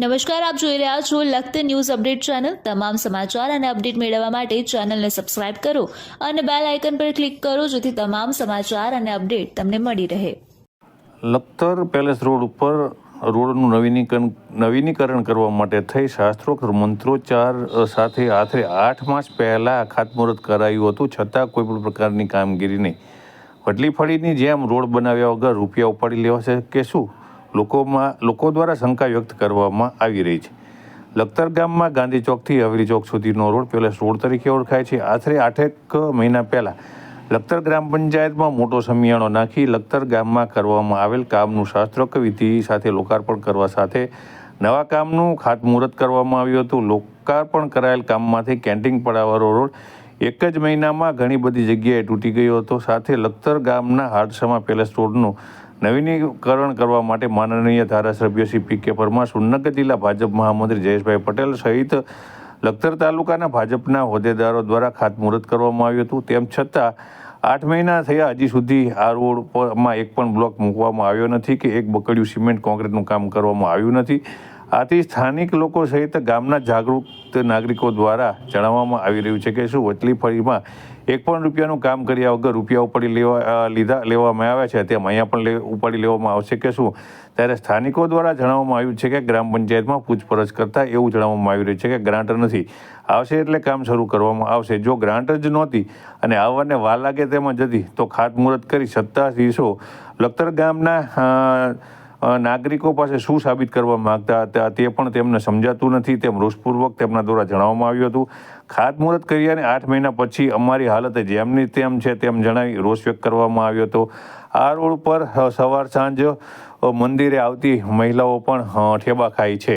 નમસ્કાર, આપ જોઈ રહ્યા છો લખત ન્યૂઝ અપડેટ ચેનલ. તમામ સમાચાર અને અપડેટ મેળવવા માટે ચેનલને સબસ્ક્રાઇબ કરો અને બેલ આઇકન પર ક્લિક કરો જેથી તમામ સમાચાર અને અપડેટ તમને મળી રહે. લખતર પેલેસ રોડ ઉપર રોડનું નવીનીકરણ નવીનીકરણ કરવા માટે થઈ શાસ્ત્રોક્ત મંત્રોચ્ચાર સાથે આખરે આઠ માસ પહેલાં ખાતમુહૂર્ત કરાયું હતું. છતાં કોઈ પણ પ્રકારની કામગીરી નહીં. વડલી ફળીની જેમ રોડ બનાવ્યા વગર રૂપિયા ઉપાડી લેવાશે કે શું? લોકોમાં, લોકો દ્વારા શંકા વ્યક્ત કરવામાં આવી રહી છે. લખતર ગામમાં ગાંધી ચોકથી હવેલી ચોક સુધીનો રોડ પેલેસ રોડ તરીકે ઓળખાય છે. આશરે આઠેક મહિના પહેલાં લખતર ગ્રામ પંચાયતમાં મોટો સમિયાણો નાખી લખતર ગામમાં કરવામાં આવેલ કામનું શાસ્ત્રોક્ત વિધિ સાથે લોકાર્પણ કરવા સાથે નવા કામનું ખાતમુહૂર્ત કરવામાં આવ્યું હતું. લોકાર્પણ કરાયેલ કામમાંથી કેન્ટીન પડાવાળો રોડ એક જ મહિનામાં ઘણી બધી જગ્યાએ તૂટી ગયો હતો. સાથે લખતર ગામના હાડસામાં પેલેસ રોડનું નવીનીકરણ કરવા માટે માનનીય ધારાસભ્ય શ્રી પી કે પરમાર સુરનગર જિલ્લા ભાજપ મહામંત્રી જયેશભાઈ પટેલ સહિત લખતર તાલુકાના ભાજપના હોદ્દેદારો દ્વારા ખાતમુહૂર્ત કરવામાં આવ્યું હતું. તેમ છતાં, આઠ મહિના થયા હજી સુધી આ રોડ પરમાં એક પણ બ્લોક મૂકવામાં આવ્યો નથી કે એક બકડિયું સિમેન્ટ કોન્ક્રીટનું કામ કરવામાં આવ્યું નથી. આથી સ્થાનિક લોકો સહિત ગામના જાગૃત નાગરિકો દ્વારા જણાવવામાં આવી રહ્યું છે કે શું વચલી ફળીમાં એક પણ રૂપિયાનું કામ કર્યા વગર રૂપિયા ઉપાડી લેવા લીધા, લેવામાં આવ્યા છે તેમ અહીંયા પણ ઉપાડી લેવામાં આવશે કે શું? ત્યારે સ્થાનિકો દ્વારા જણાવવામાં આવ્યું છે કે ગ્રામ પંચાયતમાં પૂછપરછ કરતા એવું જણાવવામાં આવી રહ્યું છે કે ગ્રાન્ટ નથી. આવશે એટલે કામ શરૂ કરવામાં આવશે. જો ગ્રાન્ટ જ નહોતી અને આવવાને વાર લાગે તેમાં જતી તો ખાતમુહૂર્ત કરી સત્તાધીશો લખતર ગામના નાગરિકો પાસે શું સાબિત કરવા માંગતા હતા તે પણ તેમને સમજાતું નથી. તેમ રોષપૂર્વક તેમના દ્વારા જણાવવામાં આવ્યું હતું. ખાતમુહૂર્ત કર્યાને આઠ મહિના પછી અમારી હાલત જેમની તેમ છે તેમ જણાવી રોષ વ્યક્ત કરવામાં આવ્યો હતો. આ રોડ પર સવાર સાંજ મંદિરે આવતી મહિલાઓ પણ ઠેબા ખાય છે.